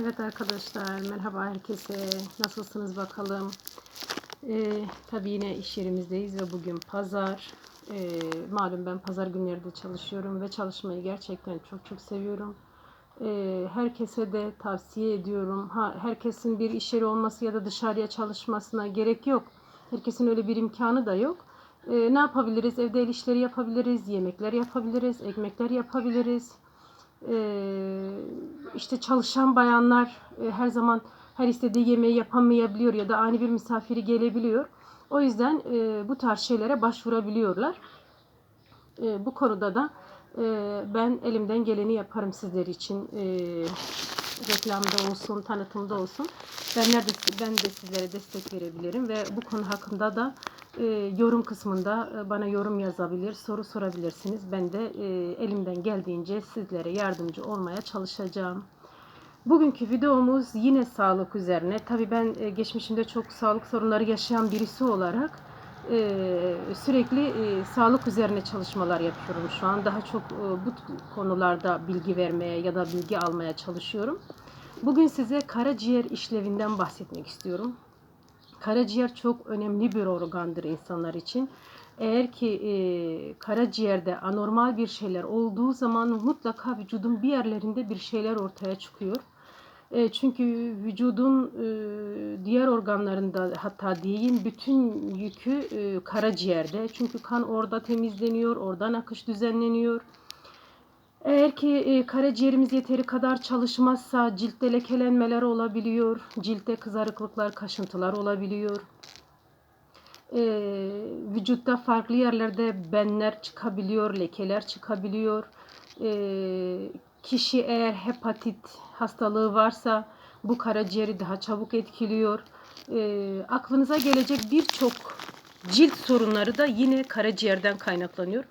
Evet arkadaşlar merhaba herkese. Nasılsınız bakalım? Ee, tabi yine iş yerimizdeyiz ve bugün pazar. Ee, malum ben pazar günleri de çalışıyorum ve çalışmayı gerçekten çok çok seviyorum. Ee, herkese de tavsiye ediyorum. Ha, herkesin bir iş yeri olması ya da dışarıya çalışmasına gerek yok. Herkesin öyle bir imkanı da yok. Ee, ne yapabiliriz? Evde el işleri yapabiliriz yemekler yapabiliriz ekmekler yapabiliriz işte çalışan bayanlar e, her zaman her istediği yemeği yapamayabiliyor ya da ani bir misafiri gelebiliyor. O yüzden e, bu tarz şeylere başvurabiliyorlar. E, bu konuda da ben elimden geleni yaparım sizler için. Reklamda olsun, tanıtımda olsun. Ben nerede ben de sizlere destek verebilirim ve bu konu hakkında da e, yorum kısmında e, bana yorum yazabilir, soru sorabilirsiniz. Ben de e, elimden geldiğince sizlere yardımcı olmaya çalışacağım. Bugünkü videomuz yine sağlık üzerine. Tabii ben e, geçmişimde çok sağlık sorunları yaşayan birisi olarak e, sürekli e, sağlık üzerine çalışmalar yapıyorum şu an. Daha çok e, bu konularda bilgi vermeye ya da bilgi almaya çalışıyorum. Bugün size karaciğer işlevinden bahsetmek istiyorum. Karaciğer çok önemli bir organdır insanlar için. Eğer ki e, karaciğerde anormal bir şeyler olduğu zaman mutlaka vücudun bir yerlerinde bir şeyler ortaya çıkıyor. E, çünkü vücudun e, diğer organlarında hatta diyeyim bütün yükü e, karaciğerde. Çünkü kan orada temizleniyor, oradan akış düzenleniyor. Eğer ki e, karaciğerimiz yeteri kadar çalışmazsa ciltte lekelenmeler olabiliyor, ciltte kızarıklıklar, kaşıntılar olabiliyor. E, vücutta farklı yerlerde benler çıkabiliyor, lekeler çıkabiliyor. E, kişi eğer hepatit hastalığı varsa bu karaciğeri daha çabuk etkiliyor. E, aklınıza gelecek birçok cilt sorunları da yine karaciğerden kaynaklanıyor.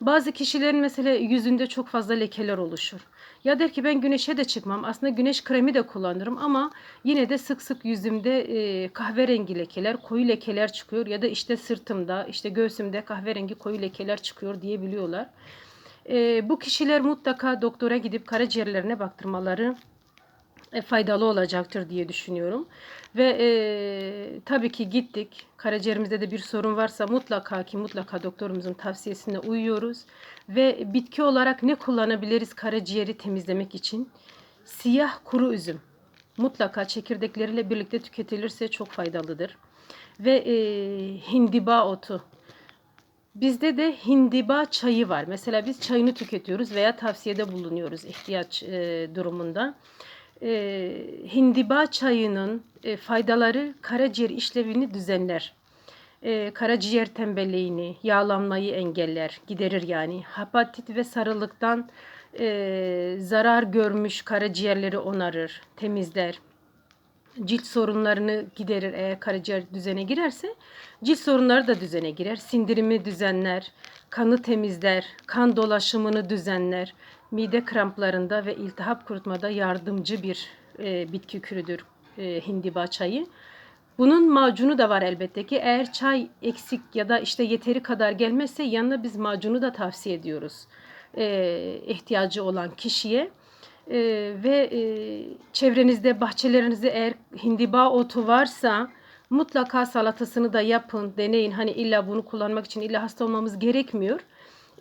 Bazı kişilerin mesela yüzünde çok fazla lekeler oluşur. Ya der ki ben güneşe de çıkmam. Aslında güneş kremi de kullanırım ama yine de sık sık yüzümde e, kahverengi lekeler, koyu lekeler çıkıyor ya da işte sırtımda, işte göğsümde kahverengi koyu lekeler çıkıyor diyebiliyorlar. E, bu kişiler mutlaka doktora gidip karaciğerlerine baktırmaları e, faydalı olacaktır diye düşünüyorum. Ve e, tabii ki gittik. Karaciğerimizde de bir sorun varsa mutlaka ki mutlaka doktorumuzun tavsiyesine uyuyoruz. Ve bitki olarak ne kullanabiliriz karaciğeri temizlemek için? Siyah kuru üzüm. Mutlaka çekirdekleriyle birlikte tüketilirse çok faydalıdır. Ve e, hindiba otu. Bizde de hindiba çayı var. Mesela biz çayını tüketiyoruz veya tavsiyede bulunuyoruz ihtiyaç e, durumunda e, hindiba çayının e, faydaları karaciğer işlevini düzenler. E, karaciğer tembelliğini, yağlanmayı engeller, giderir yani. Hepatit ve sarılıktan e, zarar görmüş karaciğerleri onarır, temizler. Cilt sorunlarını giderir eğer karaciğer düzene girerse. Cilt sorunları da düzene girer. Sindirimi düzenler, kanı temizler, kan dolaşımını düzenler mide kramplarında ve iltihap kurutmada yardımcı bir e, bitki kürüdür e, hindiba çayı. Bunun macunu da var elbette ki. Eğer çay eksik ya da işte yeteri kadar gelmezse yanına biz macunu da tavsiye ediyoruz. E, ihtiyacı olan kişiye. E, ve e, çevrenizde, bahçelerinizde eğer hindiba otu varsa mutlaka salatasını da yapın, deneyin. Hani illa bunu kullanmak için illa hasta olmamız gerekmiyor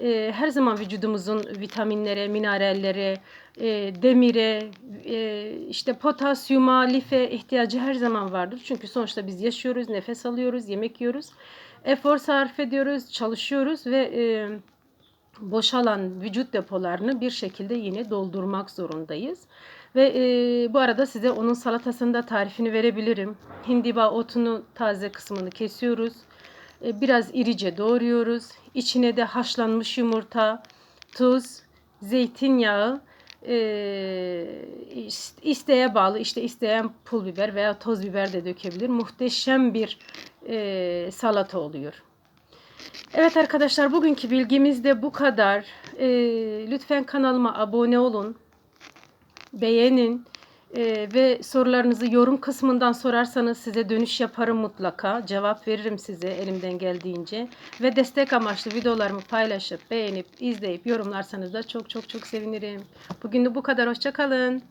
e, her zaman vücudumuzun vitaminlere, minerallere, e, demire, e, işte potasyuma, life ihtiyacı her zaman vardır. Çünkü sonuçta biz yaşıyoruz, nefes alıyoruz, yemek yiyoruz, efor sarf ediyoruz, çalışıyoruz ve e, boşalan vücut depolarını bir şekilde yine doldurmak zorundayız. Ve e, bu arada size onun salatasının da tarifini verebilirim. Hindiba otunu taze kısmını kesiyoruz. E, biraz irice doğruyoruz. İçine de haşlanmış yumurta, tuz, zeytinyağı, e, isteğe bağlı işte isteyen pul biber veya toz biber de dökebilir. Muhteşem bir e, salata oluyor. Evet arkadaşlar bugünkü bilgimiz de bu kadar. E, lütfen kanalıma abone olun. Beğenin. Ee, ve sorularınızı yorum kısmından sorarsanız size dönüş yaparım mutlaka. Cevap veririm size elimden geldiğince. Ve destek amaçlı videolarımı paylaşıp, beğenip, izleyip yorumlarsanız da çok çok çok sevinirim. Bugün de bu kadar. Hoşçakalın.